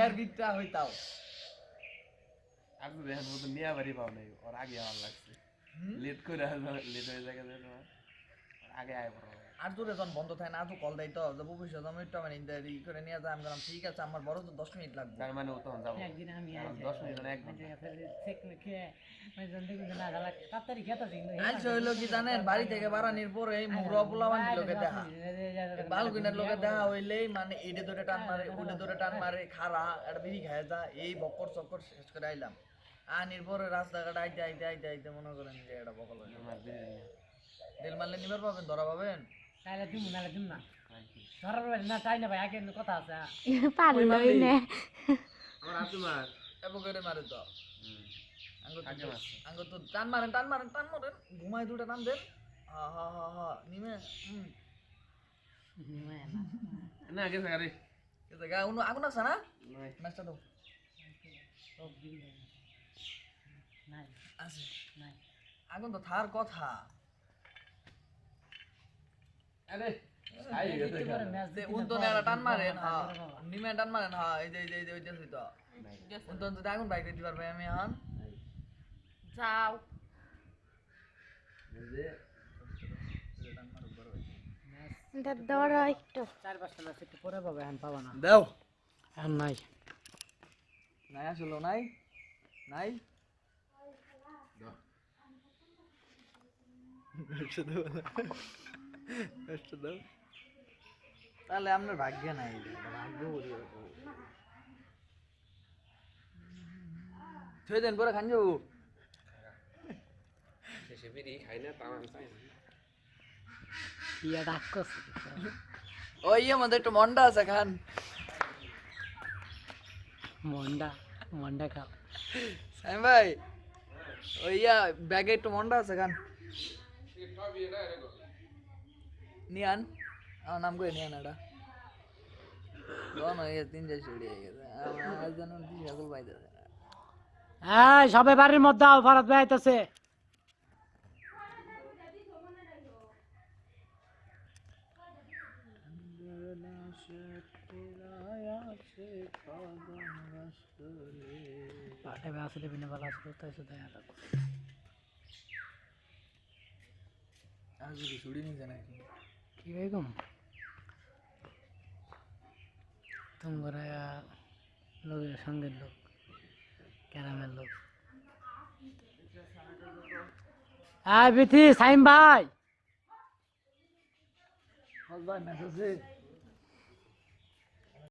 এর গিটটা হইতাও আপনি দেখেন মতো নিয়ে বাড়ি পাও নাই ওর আগে আমার লাগছে। লেট করে লেট হয়ে যায় তোমার? আগে আয় পড়ো। আর দূরে যখন বন্ধ থাকে না তো কল দেয় তো যে ভবিষ্যৎ আমি একটু আমার ইন্টার ই করে নিয়ে যাই আমি বললাম ঠিক আছে আমার বড় তো দশ মিনিট লাগবে। তার মানে ও তখন যাব। একদিন আমি দশ মিনিট মানে এক ঘণ্টা। চেক খেয়ে ওই জন্য দেখি যে না গালা তাড়াতাড়ি খেতে কিন্তু আলসে হইল কি জানেন বাড়ি থেকে বাড়ানির পরে এই মুরা পোলাবান লোকে দেখা। বালগুনের লোকে দেখা হইলেই মানে এডে ধরে টান মারে উডে ধরে টান মারে খারা একটা বিড়ি খায় যা এই বকর চক্কর শেষ করে আইলাম। আনির পরে রাস্তাঘাট আইতে আইতে আইতে আইতে মনে করেন যে এটা বকল তেল মারলে নিবার পাবেন ধরা পাবেন? তাহলে দিম নাহলে দিম না। ধরার বাড়ি না তাই না ভাই আগে কথা আছে পারলই না আমার হাতে মার। এব করে মারে তো। আঙ্গ তো টান মারেন টান মারেন টান মারেন। ঘুমাই দুটা টান দেন। হা হা হা হা নিমে না। গেছে আরে। এটা গা উনো আগুন আছে না? নাই। ম্যাচটা দাও আগুন তো থার কথা। আরে আই গেছে একটু টান মারেন হ্যাঁ নিমে টান মারেন হ্যাঁ এই যে এই যে এই যে ওই যে হইতো উন তো যদি আগুন বাইক দিতে পারবে আমি এখন যাও। ধরো একটু। চার পাঁচটা ম্যাচ একটু পরে পাবে এখন পাবা না। দাও। এখন নাই। নাই আসলো নাই? নাই? তাহলে আপনার ভাগ্য নাই ভাগ্য ছয় দিন পরে খান যাব। শেষে বিড়ি খাই না তাও আমি চাই ইয়া ডাক ওই আমাদের একটু মন্ডা আছে খান। মন্ডা মন্ডা খাও। সাইম ভাই ওই ইয়া ব্যাগে একটু মন্ডা আছে খান। নিয়ান আমার নাম করে নিয়ান এটা তিন চার সিঁড়ি হয়ে গেছে আমার জন্য সকল পাইতেছে হ্যাঁ বাড়ির মধ্যে ভারত ভাই আইতাছে পাটে আসলে বিনা বালা আসলে তাই শুধু দেখা কি বেগম তোমরা লোকের সঙ্গের লোক ক্যারামের লোক। হ্যাঁ বিথি সাইম ভাই। মেসেজ